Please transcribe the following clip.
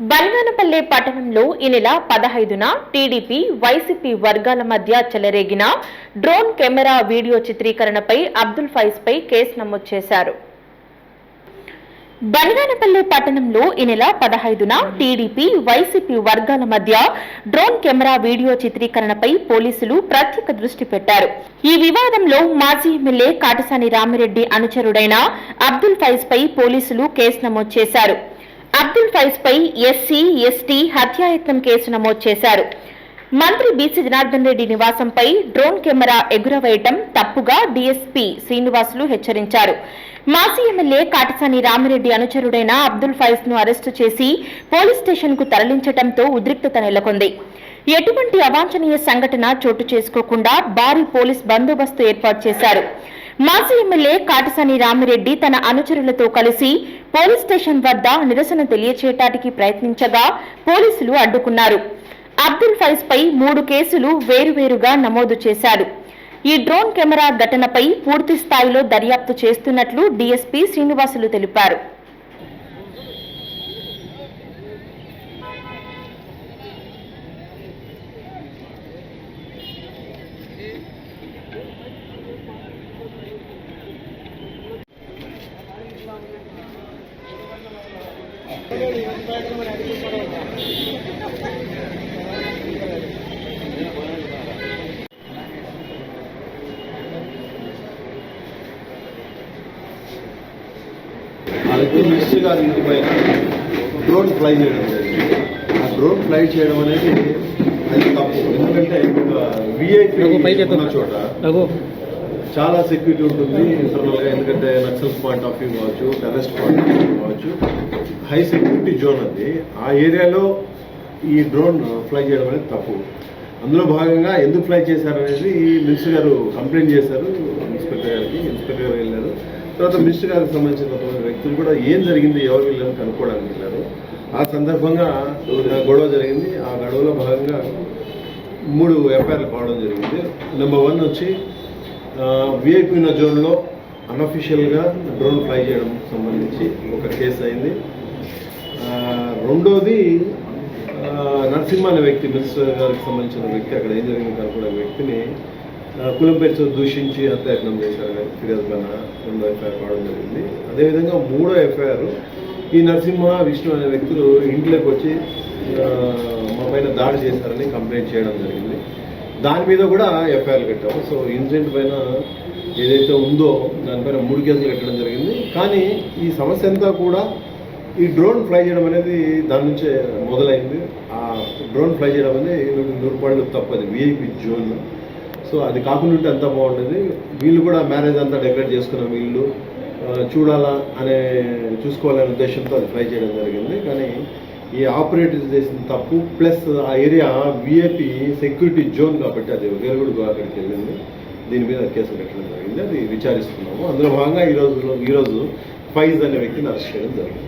బనగానపల్లె పట్టణంలో ఈ నెల పదహైదున టీడీపీ వైసీపీ వర్గాల మధ్య చెలరేగిన డ్రోన్ కెమెరా వీడియో చిత్రీకరణపై అబ్దుల్ ఫైజ్పై కేసు నమోదు చేశారు. బనగానపల్లి పట్టణంలో ఈ నెల పదహైదున టీడీపీ వైసీపీ వర్గాల మధ్య డ్రోన్ కెమెరా వీడియో చిత్రీకరణపై పోలీసులు ప్రత్యేక దృష్టి పెట్టారు. ఈ వివాదంలో మాజీ ఎమ్మెల్యే కాటసాని రామిరెడ్డి అనుచరుడైన అబ్దుల్ ఫైజ్ పై పోలీసులు కేసు నమోదు చేశారు. అబ్దుల్ ఫైజ్ పై ఎస్సీ ఎస్టీ హత్యాయత్నం కేసు నమోదు చేశారు. మంత్రి బీసీ జనార్దన్ రెడ్డి నివాసంపై డ్రోన్ కెమెరా ఎగురవేయటం తప్పుగా డీఎస్పీ శ్రీనివాసులు హెచ్చరించారు. మాజీ ఎమ్మెల్యే కాటసాని రామిరెడ్డి అనుచరుడైన అబ్దుల్ ఫైజ్ను అరెస్టు చేసి పోలీస్ స్టేషన్కు తరలించడంతో ఉద్రిక్తత నెలకొంది. ఎటువంటి అవాంఛనీయ సంఘటన చోటు చేసుకోకుండా భారీ పోలీస్ బందోబస్తు ఏర్పాటు చేశారు. మాజీ ఎమ్మెల్యే కాటసాని రామిరెడ్డి తన అనుచరులతో కలిసి పోలీస్ స్టేషన్ వద్ద నిరసన తెలియచేయటానికి ప్రయత్నించగా పోలీసులు అడ్డుకున్నారు. అబ్దుల్ ఫైజ్ పై మూడు కేసులు వేరువేరుగా నమోదు చేశారు. ఈ డ్రోన్ కెమెరా ఘటనపై పూర్తి స్థాయిలో దర్యాప్తు చేస్తున్నట్లు డీఎస్పీ శ్రీనివాసులు తెలిపారు. గారి ఇంటి పైన డ్రోన్ ఫ్లై చేయడం జరిగింది. ఆ డ్రోన్ ఫ్లై చేయడం అనేది అది తప్పు. ఎందుకంటే విఐపి చోట చాలా సెక్యూరిటీ ఉంటుంది ఇంటర్నల్గా ఎందుకంటే నక్సల్స్ పాయింట్ ఆఫ్ వ్యూ కావచ్చు టెర్రరిస్ట్ పాయింట్ ఆఫ్ వ్యూ కావచ్చు. హై సెక్యూరిటీ జోన్ అది ఆ ఏరియాలో ఈ డ్రోన్ ఫ్లై చేయడం అనేది తప్పు. అందులో భాగంగా ఎందుకు ఫ్లై చేశారనేది మినిస్టర్ గారు కంప్లైంట్ చేశారు. ఇన్స్పెక్టర్ గారికి ఇన్స్పెక్టర్ గారు వెళ్ళారు. తర్వాత మినిస్టర్ గారికి సంబంధించిన కొంతమంది వ్యక్తులు కూడా ఏం జరిగింది ఎవరు వెళ్ళారు కనుక్కోవడానికి వెళ్ళారు. ఆ సందర్భంగా గొడవ జరిగింది. ఆ గొడవలో భాగంగా మూడు ఎఫ్ఐఆర్లు కావడం జరిగింది. నెంబర్ వన్ వచ్చి విఐపీ జోన్లో అన్అఫీషియల్గా డ్రోన్ ఫ్లై చేయడం సంబంధించి ఒక కేసు అయింది. రెండోది నరసింహ అనే వ్యక్తి మిస్ గారికి సంబంధించిన వ్యక్తి అక్కడ ఏం జరిగింది కనుక్కున్న వ్యక్తిని కులం పేరుతో దూషించి హత్యాయత్నం చేశారని ఫిర్యాదు పైన రెండో ఎఫ్ఐఆర్ కావడం జరిగింది. అదేవిధంగా మూడో ఎఫ్ఐఆర్ ఈ నరసింహ విష్ణు అనే వ్యక్తులు ఇంట్లోకి వచ్చి మా పైన దాడి చేశారని కంప్లైంట్ చేయడం జరిగింది. దాని మీద కూడా ఎఫ్ఐఆర్ కట్టాము. సో ఇన్సిడెంట్ పైన ఏదైతే ఉందో దానిపైన మూడు కేసులు కట్టడం జరిగింది. కానీ ఈ సమస్య అంతా కూడా ఈ డ్రోన్ ఫ్లై చేయడం అనేది దాని నుంచే మొదలైంది. ఆ డ్రోన్ ఫ్లై చేయడం అనేది నూరుపాళ్ళు తప్పది విఐపి జోన్ సో అది కాకుండా ఉంటే అంతా బాగుంటుంది వీళ్ళు కూడా మ్యారేజ్ అంతా డెకరేట్ చేసుకున్న వీళ్ళు చూడాలా అనే చూసుకోవాలనే ఉద్దేశంతో అది ఫ్లై చేయడం జరిగింది. కానీ ఈ ఆపరేటర్స్ చేసిన తప్పు ప్లస్ ఆ ఏరియా విఐపి సెక్యూరిటీ జోన్ కాబట్టి అది వేరుగుడుగా అక్కడికి వెళ్ళింది. దీని మీద కేసు పెట్టడం జరిగింది. అది విచారిస్తున్నాము. అందులో భాగంగా ఈరోజు ఈరోజు ఫైజ్ అనే వ్యక్తిని అరెస్ట్ చేయడం జరిగింది.